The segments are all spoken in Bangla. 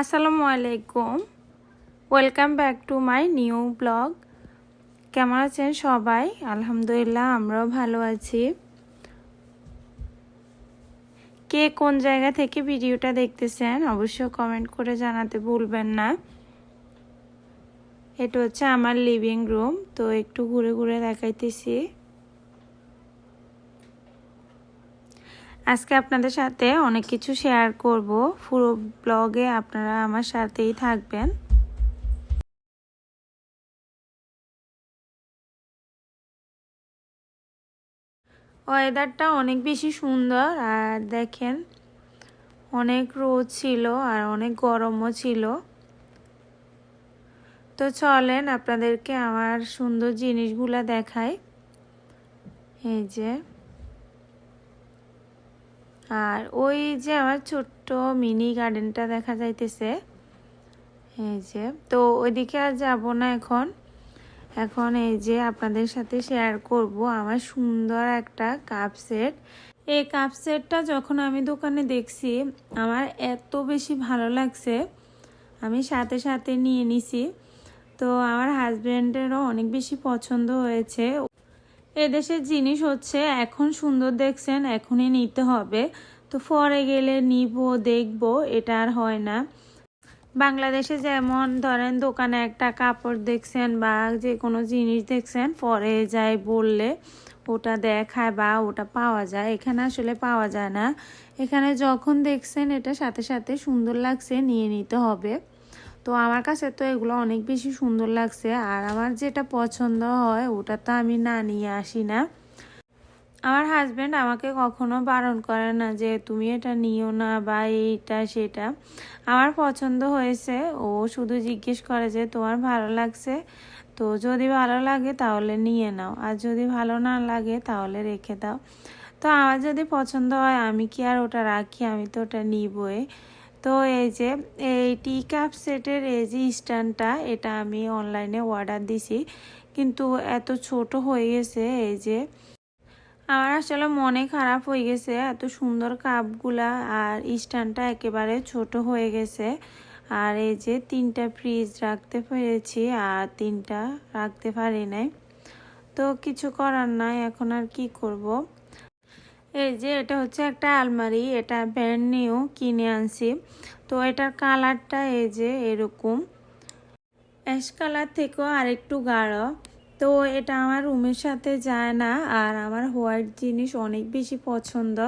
আসসালামু আলাইকুম। Welcome back to my new blog কেমন আছেন সবাই? আলহামদুলিল্লাহ, আমরাও ভালো আছি। কে কোন জায়গা থেকে ভিডিওটা দেখতেছেন, অবশ্যই কমেন্ট করে জানাতে ভুলবেন না। এটা হচ্ছে আমার লিভিং রুম তো একটু ঘুরে ঘুরে দেখাইতেছি। আজকে আপনাদের সাথে অনেক কিছু শেয়ার করব। পুরো ব্লগে আপনারা আমার সাথেই থাকবেন। ওয়েদারটা অনেক বেশি সুন্দর আর দেখেন, অনেক রোদ ছিল আর অনেক গরমও ছিল। তো চলেন আপনাদেরকে আমার সুন্দর জিনিসগুলো দেখাই। এই যে আর ওই যে আমার ছোট্ট মিনি গার্ডেনটা দেখা যাইতেছে। এই যে, তো ওইদিকে আর যাব না এখন। এখন এই যে আপনাদের সাথে শেয়ার করব আমার সুন্দর একটা কাপ সেট এই কাপ সেটটা যখন আমি দোকানে দেখছি, আমার এত বেশি ভালো লাগছে। আমি সাথে সাথে নিয়ে নিছি। তো আমার হাজব্যান্ডেরও অনেক বেশি পছন্দ হয়েছে। এদেশের জিনিস হচ্ছে, এখন সুন্দর দেখছেন, এখনই নিতে হবে। তো পরে গেলে নিব, দেখব, এটা আর হয় না। বাংলাদেশে যেমন ধরেন দোকানে একটা কাপড় দেখছেন বা যে কোনো জিনিস দেখছেন, পরে যায় বললে ওটা দেখায় বা ওটা পাওয়া যায়। এখানে আসলে পাওয়া যায় না। এখানে যখন দেখছেন, এটা সাথে সাথে সুন্দর লাগছে, নিয়ে নিতে হবে। তো আমার কাছে তো এগুলো অনেক বেশি সুন্দর লাগছে। আর আমার যেটা পছন্দ হয়, ওটা তো আমি না নিয়ে আসি না। আমার হাজব্যান্ড আমাকে কখনো বারণ করে না যে, তুমি এটা নিও না বা এইটা, সেটা। আমার পছন্দ হয়েছে। ও শুধু জিজ্ঞেস করে যে, তোমার ভালো লাগছে? তো যদি ভালো লাগে তাহলে নিয়ে নাও। আর যদি ভালো না লাগে তাহলে রেখে দাও। তো আমার যদি পছন্দ হয়, আমি কি আর ওটা রাখি? আমি তো ওটা নিবই। তো এই যে, এই টি কাপ সেটের এই যে স্ট্যান্ডটা, এটা আমি অনলাইনে অর্ডার দিছি। কিন্তু এত ছোট হয়ে গেছে, এই যে। আমার আসলে মনে খারাপ হয়ে গেছে, এত সুন্দর কাপগুলা আর স্ট্যান্ডটা একেবারে ছোট হয়ে গেছে। আর এই যে তিনটা ফ্রিজ রাখতে পেরেছি, আর তিনটা রাখতে পারি নাই। তো কিছু করার নাই, এখন আর কি করব। এই যে এটা হচ্ছে একটা আলমারি, এটা ব্যান্ড নিউ কিনে আনছি। তো এটার কালারটা এই যে এরকম। অ্যাশ কালার থেকেও আরেকটু গাঢ়। তো এটা আমার রুমের সাথে যায় না আর আমার হোয়াইট জিনিস অনেক বেশি পছন্দ।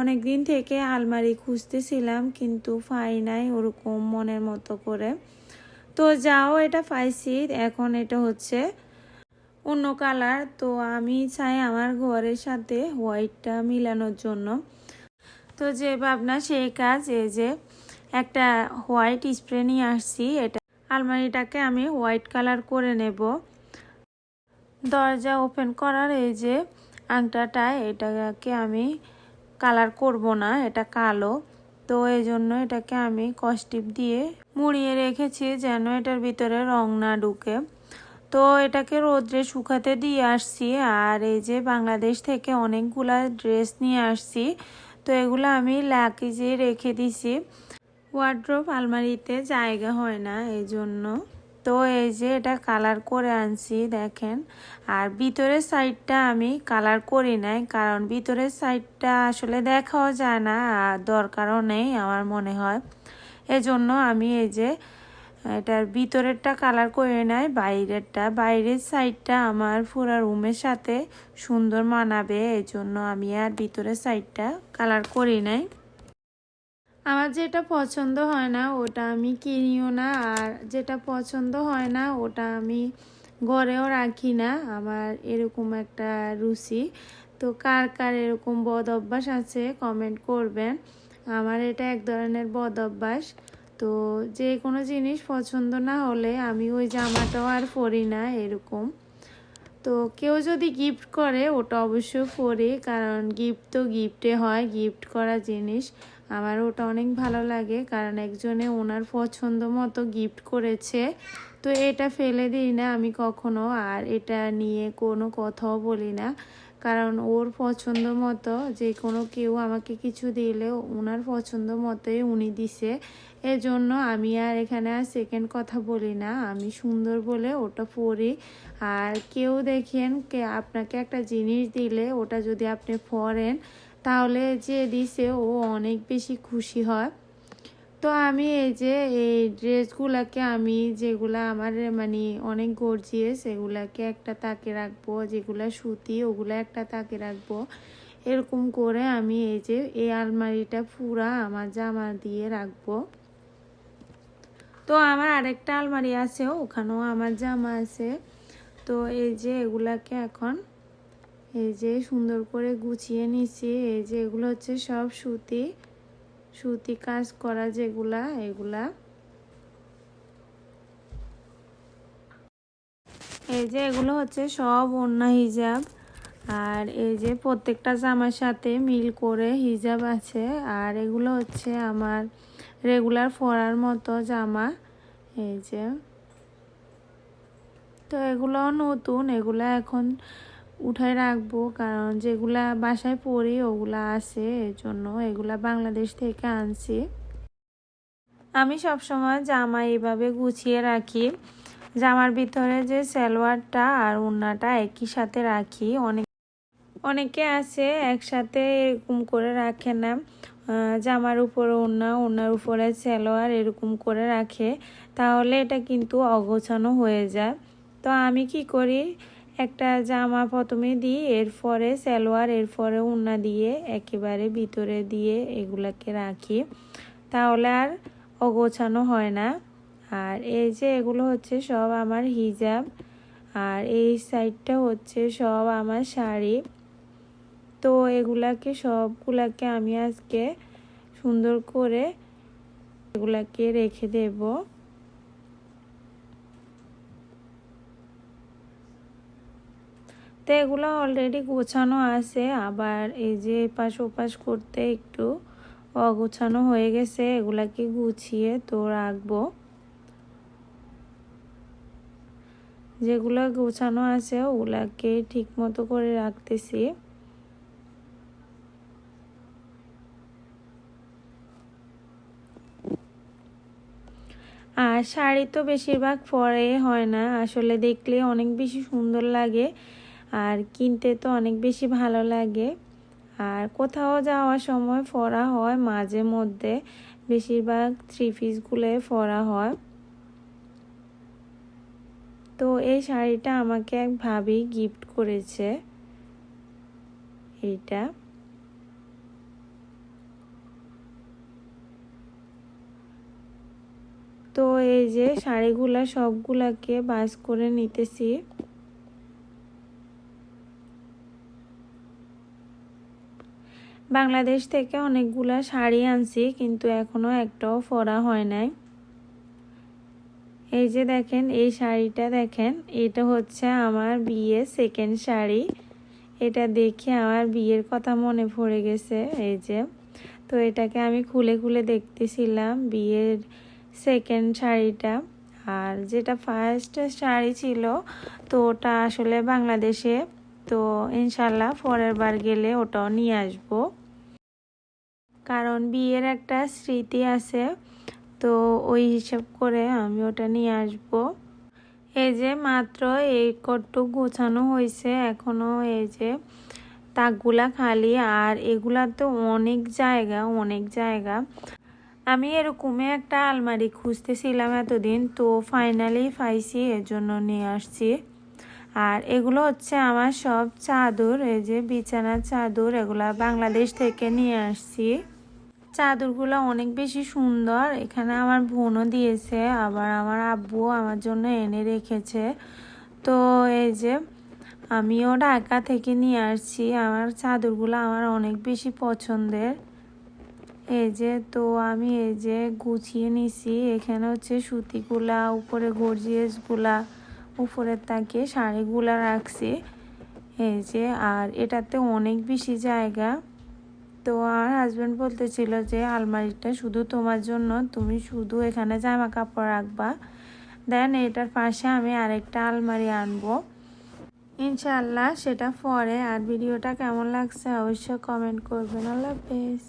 অনেক দিন থেকে আলমারি খুঁজতেছিলাম কিন্তু পাই নাই ওরকম মনের মতো করে। তো যাও এটা পাইছি, এখন এটা হচ্ছে অন্য কালার, তো আমি চাই আমার ঘরের সাথে হোয়াইটটা মিলানোর জন্য। তো যে ভাবনা, সেই কাজ, এই যে একটা হোয়াইট স্প্রে নিয়ে আসছি, এটা আলমারিটাকে আমি হোয়াইট কালার করে নেব। দরজা ওপেন করার এই যে আংটাটা, এটাকে আমি কালার করব না, এটা কালো। তো এই জন্য এটাকে আমি কস্টিপ দিয়ে মুড়িয়ে রেখেছি, যেন এটার ভিতরে রং না ঢুকে। তো এটাকে রোদ্রে শুকাতে দিয়ে আসছি। আর এই যে বাংলাদেশ থেকে অনেকগুলা ড্রেস নিয়ে আসছি, তো এগুলো আমি লাকিজে রেখে দিছি। ওয়ার্ড্রোপ আলমারিতে জায়গা হয় না এই জন্য তো এই যে এটা কালার করে আনছি, দেখেন। আর ভিতরের সাইডটা আমি কালার করি নাই, কারণ ভিতরের সাইডটা আসলে দেখাও যায় না আর দরকারও নেই আমার মনে হয়। এজন্য আমি এই যে এটার ভিতরেরটা কালার করে নাই বাইরেরটা, বাইরের সাইডটা আমার পুরো রুমের সাথে সুন্দর মানাবে এই জন্য আমি আর ভিতরের সাইডটা কালার করি নাই। আমার যেটা পছন্দ হয় না, ওটা আমি কিনিও না, আর যেটা পছন্দ হয় না, ওটা আমি ঘরেও রাখি না। আমার এরকম একটা রুচি। তো কার কার এরকম বদ অভ্যাস আছে কমেন্ট করবেন। আমার এটা এক ধরনের বদ অভ্যাস। তো যে কোনো জিনিস পছন্দ না হলে আমি ওই জামাটাও আর পরি না এরকম। তো কেউ যদি গিফট করে, ওটা অবশ্য পরি, কারণ গিফট তো গিফটে হয় গিফট করা জিনিস। আমার ওটা অনেক ভালো লাগে, কারণ একজনে ওনার পছন্দ মতো গিফট করেছে। তো এটা ফেলে দিই না আমি কখনো, আর এটা নিয়ে কোনো কথাও বলি না। কারণ ওর পছন্দ মতো যে কোনো কেউ আমাকে কিছু দিলে ওনার পছন্দ মতোই উনি দিছে। এজন্য আমি আর এখানে আর সেকেন্ড কথা বলি না। আমি সুন্দর বলে ওটা পরি আর কেউ দেখেন কে, আপনাকে একটা জিনিস দিলে ওটা যদি আপনি পরেন তাহলে যে দিছে ও অনেক বেশি খুশি হয়। তো আমি এই যে এই ড্রেসগুলোকে আমি যেগুলা আমার মানে অনেক গর্জিয়ে সেগুলাকে একটা তাকে রাখব, যেগুলা সুতি, ওগুলো একটা তাকে রাখব। এরকম করে আমি এই যে এই আলমারিটা পুরা আমার জামা দিয়ে রাখব। তো আমার আরেকটা আলমারি আছে, ওখানেও আমার জামা আছে। তো এই যে এগুলাকে এখন এই যে সুন্দর করে গুছিয়ে নিছি। এই যে এগুলো হচ্ছে সব সুতি। সুতি কাজ করা যেগুলা, এগুলা। এই যে এগুলো হচ্ছে সব অন্য হিজাব। আর এই যে প্রত্যেকটা জামার সাথে মিল করে হিজাব আছে। আর এগুলো হচ্ছে আমার রেগুলার পরার মতো জামা। এই যে। তো এগুলো নতুন, এগুলা এখন উঠায় রাখব, কারণ যেগুলা বাসায় পরি ওগুলা আছে জন্য এগুলা বাংলাদেশ থেকে আনছি। আমি সবসময় জামা এইভাবে গুছিয়ে রাখি। জামার ভিতরে যে সালোয়ারটা আর উন্নাটা একই সাথে রাখি। অনেক, অনেকে আছে একসাথে এরকম করে রাখে না। জামার উপরে ওড়না, ওড়নার উপরে সালোয়ার এরকম করে রাখে। তাহলে এটা কিন্তু অগোছানো হয়ে যায়। তো আমি কি করি? একটা জামা প্রথমে দিই, এরপরে সালোয়ার, এরপরে উন্না দিয়ে একেবারে ভিতরে দিয়ে এগুলাকে রাখি। তাহলে আর অগোছানো হয় না। আর এই যে এগুলো হচ্ছে সব আমার হিজাব। আর এই সাইডটা হচ্ছে সব আমার শাড়ি। তো এগুলাকে সবগুলাকে আমি আজকে সুন্দর করে এগুলাকে রেখে দেব। তো এগুলো অলরেডি গোছানো আছে, আবার এই যে এপাশ ওপাশ করতে একটু অগোছানো হয়ে গেছে, এগুলাকে গুছিয়ে তো রাখব। যেগুলো গোছানো আছে ওগুলাকে ঠিক মতো করে রাখতেছি। আর শাড়ি তো বেশিরভাগ পরে হয় না, আসলে দেখলে অনেক বেশি সুন্দর লাগে। আর কিনতে তো অনেক বেশি ভালো লাগে। আর কোথাও যাওয়ার সময় ফরা হয়, মাঝে মধ্যে বেশিরভাগ থ্রি পিসগুলো ফরা হয়। তো এই শাড়িটা আমাকে এক ভাবি গিফট করেছে। এইটা। তো এই যে শাড়িগুলা সবগুলাকে বাস করে নিতেছি। বাংলাদেশ থেকে অনেকগুলা শাড়ি আনছি, কিন্তু এখনও একটাও ফরা হয় নাই। এই যে দেখেন, এই শাড়িটা দেখেন, এটা হচ্ছে আমার বিয়ে সেকেন্ড শাড়ি। এটা দেখে আমার বিয়ের কথা মনে পড়ে গেছে, এই যে। তো এটাকে আমি খুলে খুলে দেখতেছিলাম বিয়ের সেকেন্ড শাড়িটা। আর যেটা ফার্স্ট শাড়ি ছিল, তো ওটা আসলে বাংলাদেশে, তো ইনশাল্লাহ পরের বার গেলে ওটাও নিয়ে আসব। কারণ বিয়ের একটা স্মৃতি আছে, তো ওই হিসাব করে আমি ওটা নিয়ে আসব। এই যে মাত্র এই কটটুক গোছানো হয়েছে এখনও এই যে তাকগুলা খালি আর এগুলা তো অনেক জায়গা অনেক জায়গা। আমি এরকমই একটা আলমারি খুঁজতেছিলাম এতদিন, তো ফাইনালি পাইছি এর জন্য নিয়ে আসছি। আর এগুলো হচ্ছে আমার সব চাদর, এই যে বিছানার চাদর, এগুলা বাংলাদেশ থেকে নিয়ে আসছি। চাদরগুলো অনেক বেশি সুন্দর। এখানে আমার বোনও দিয়েছে, আবার আমার আব্বুও আমার জন্য এনে রেখেছে। তো এই যে, আমিও ঢাকা থেকে নিয়ে আসছি। আমার চাদরগুলো আমার অনেক বেশি পছন্দের। এই যে, তো আমি এই যে গুছিয়ে নিছি। এখানে হচ্ছে সুতিগুলা, উপরে গর্জিয়াসগুলা উপরের তাকে শাড়িগুলা রাখছি। এই যে, আর এটাতে অনেক বেশি জায়গা। তো আমার হাজব্যান্ড বলতেছিল যে, আলমারিটা শুধু তোমার জন্য, তুমি শুধু এখানে জামা কাপড় রাখবা। দেন এটার পাশে আমি আরেকটা আলমারি আনব। ইনশাল্লাহ সেটা পরে। আর ভিডিওটা কেমন লাগছে অবশ্যই কমেন্ট করবেন। আল্লাহ হাফেজ।